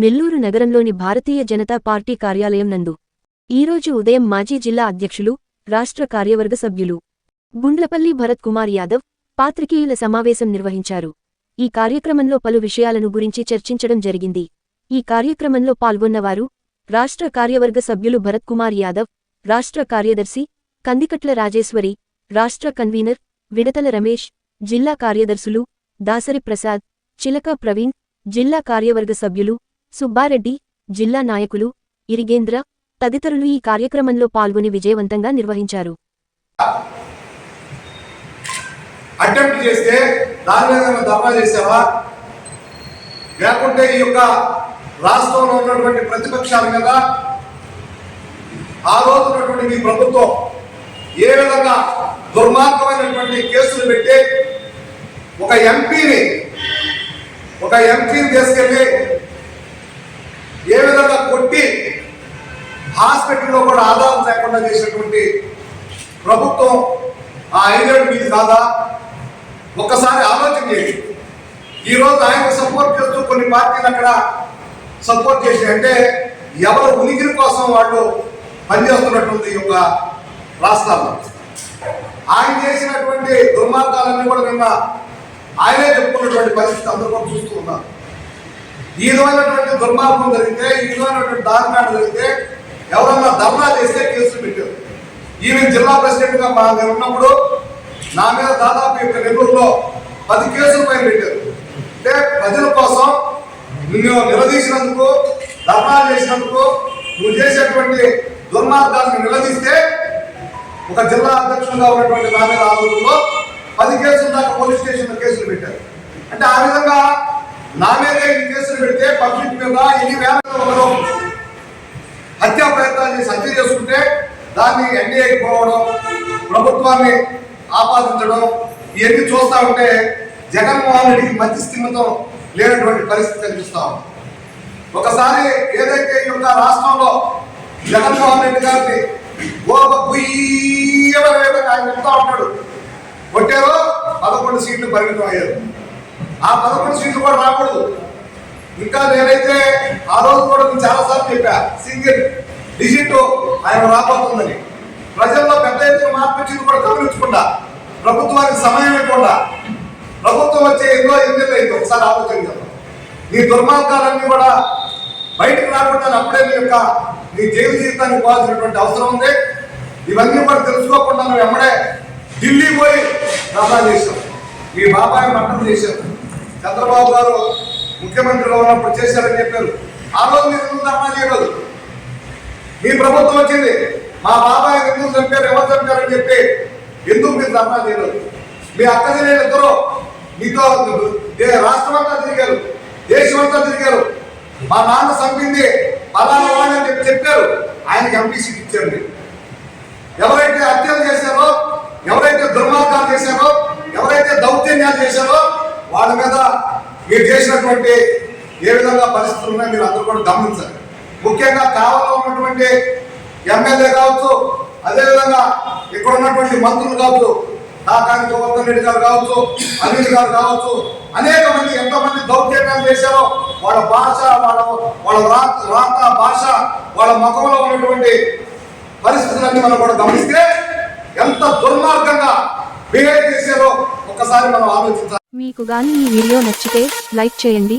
నెల్లూరు నగరంలోని భారతీయ జనతా పార్టీ కార్యాలయం నందు. ఈరోజు ఉదయం మాజీ జిల్లా అధ్యక్షులు రాష్ట్ర కార్యవర్గ సభ్యులు గుండ్లపల్లి భరత్ కుమార్ యాదవ్ పాత్రికేయుల సమావేశం నిర్వహించారు. ఈ కార్యక్రమంలో పలు విషయాలను గురించి చర్చించడం జరిగింది. ఈ కార్యక్రమంలో పాల్గొన్నవారు రాష్ట్ర కార్యవర్గ సభ్యులు భరత్ కుమార్ యాదవ్ రాష్ట్ర కార్యదర్శి కందికట్ల రాజేశ్వరి రాష్ట్ర కన్వీనర్ విడతల రమేష్ జిల్లా కార్యదర్శులు దాసరి ప్రసాద్ చిలక ప్రవీణ్ జిల్లా కార్యవర్గ సభ్యులు సుబ్బారెడ్డి జిల్లా నాయకులు ఇరిగేంద్ర తదితరులు ఈ కార్యక్రమంలో పాల్గొని విజయవంతంగా నిర్వహించారు. అటెంప్ట్ చేస్తే దాని మీద ఏమైనా చేసావా? లేకుంటే ఈ యొక్క రాష్ట్రంలో ఉన్నటువంటి ప్రతిపక్షాల మీద ఆ రోజు ఉన్నటువంటి మీ ప్రభుత్వం ఏ విధంగా దుర్మార్గమైనటువంటి కేసులు పెట్టి ఒక ఎంపీని ఒక ఎంపీని తీసుకెళ్ళి ఏ విధంగా కొట్టి హాస్పిటల్లో కూడా ఆధారం లేకుండా చేసినటువంటి ప్రభుత్వం ఆ ఐదేళ్ళు మీది కాదా? ఒక్కసారి ఆలోచన చేయండి. ఈ రోజు ఆయన సపోర్ట్ చేస్తూ కొన్ని పార్టీలు అక్కడ సపోర్ట్ చేసి అంటే ఎవరు ఉనికిరి కోసం వాళ్ళు పనిచేస్తున్నటువంటి యొక్క రాష్ట్రాల్లో. ఆయన చేసినటువంటి దుర్మార్గాలన్నీ కూడా నిన్న ఆయనే చెప్పుకున్నటువంటి పరిస్థితి అందరూ కూడా చూస్తూ ఉన్నారు. ఈ విధమైనటువంటి దుర్మార్గం జరిగితే ఈ విధమైనటువంటి దారుణాలు జరిగితే ఎవరన్నా ధర్నా చేస్తే కేసులు పెట్టారు. ఈమె జిల్లా ప్రెసిడెంట్గా మా నేను ఉన్నప్పుడు నా మీద దాదాపు యొక్క నెల్లూరులో పది కేసులు పైన పెట్టారు. అంటే ప్రజల కోసం నిన్ను నిలదీసినందుకు ధర్నా చేసినందుకు నువ్వు చేసేటువంటి దుర్మార్గాన్ని నిలదీస్తే ఒక జిల్లా అధ్యక్షులుగా ఉన్నటువంటి నా మీద ఆరోపణలో పది కేసులు దాకా పోలీస్ స్టేషన్లో కేసులు పెట్టారు. అంటే ఆ విధంగా నా మీద ఇన్ని కేసులు పెడితే పబ్లిక్ మీద ఎన్ని వేల హత్యా ప్రయత్నాలు చేసి హత్య చేసుకుంటే దాన్ని ఎన్డీఏకి పోవడం ప్రభుత్వాన్ని ఆపాదించడం ఇవన్నీ చూస్తా ఉంటే జగన్మోహన్ రెడ్డికి మంచి స్థిమితం లేనటువంటి పరిస్థితి కనిపిస్తా ఉంది. ఒకసారి ఏదైతే ఈ యొక్క రాష్ట్రంలో జగన్మోహన్ రెడ్డి గారిని గోప గుయ్యమైన ఆయన చెప్తా ఉంటాడు కొట్టారో పదకొండు సీట్లు పరిమితం అయ్యారు. ఆ పదకొండు సీట్లు కూడా రాకూడదు. ఇంకా నేనైతే ఆ రోజు కూడా నేను చాలాసార్లు చెప్పా. సింగిల్ డిజిట్ ఆయన రాబోతుందని. ప్రజల్లో పెద్ద ఎత్తున మార్పు వచ్చింది కూడా గమనించకుండా ప్రభుత్వానికి సమయం ఇవ్వకుండా ప్రభుత్వం వచ్చే ఎన్నో ఎన్నికలు అయింది ఒకసారి ఆలోచన చేద్దాం. నీ దుర్మార్గాలన్నీ కూడా బయటకు రాకుండా అప్పుడే నీ యొక్క నీ జైలు జీవితానికి పోవాల్సినటువంటి అవసరం ఉంది. ఇవన్నీ కూడా తెలుసుకోకుండా నువ్వు ఎమ్మడే ఢిల్లీ పోయి ధర్నా చేశావు. మీ బాబాయ్ మట్టం చేశారు. చంద్రబాబు గారు ముఖ్యమంత్రిగా ఉన్నప్పుడు చేశారని చెప్పారు. ఆ రోజు మీరు ఎందుకు ధర్నా చేయలేదు మీ ప్రభుత్వం వచ్చింది. మా బాబాయ్ ఎందుకు చంపారు ఎవరు చంపారని చెప్పి ఎందుకు మీరు ధర్నా చేయలేదు? మీ అక్క చెల్లెలు ఇద్దరు మీతో దే- రాష్ట్రమంతా తిరిగారు దేశమంతా తిరిగారు. మా నాన్న చంపింది పలానా వాడని చెప్పి చెప్పారు. ఆయనకి ఎంపీ సీట్ ఇచ్చారు. ఎవరైతే హత్యలు చేశారో ఎవరైతే దుర్మార్గాలు చేశారో ఎవరైతే దౌర్జన్యాలు చేశారో వాళ్ళ మీద మీరు చేసినటువంటి ఏ విధంగా పరిస్థితులు ఉన్నాయి మీరు అందరూ కూడా గమనించాలి. ముఖ్యంగా కావలో ఉన్నటువంటి ఎమ్మెల్యే కావచ్చు అదేవిధంగా ఇక్కడ ఉన్నటువంటి మంత్రులు కావచ్చు కాకాని గోవర్ధన్ రెడ్డి గారు కావచ్చు అనిల్ గారు కావచ్చు అనేక మంది ఎంతో మంది దౌర్జన్యాలు చేశారో వాళ్ళ భాష వాళ్ళ వాళ్ళ రా- రాత భాష వాళ్ళ ముఖంలో ఉన్నటువంటి పరిస్థితులన్నీ మనం కూడా గమనిస్తే ఎంత దుర్మార్గంగా బిహేవ్ చేశారో ఒక్కసారి మనం ఆలోచించాలి. మీకు గాని ఈ వీడియో నచ్చితే లైక్ చేయండి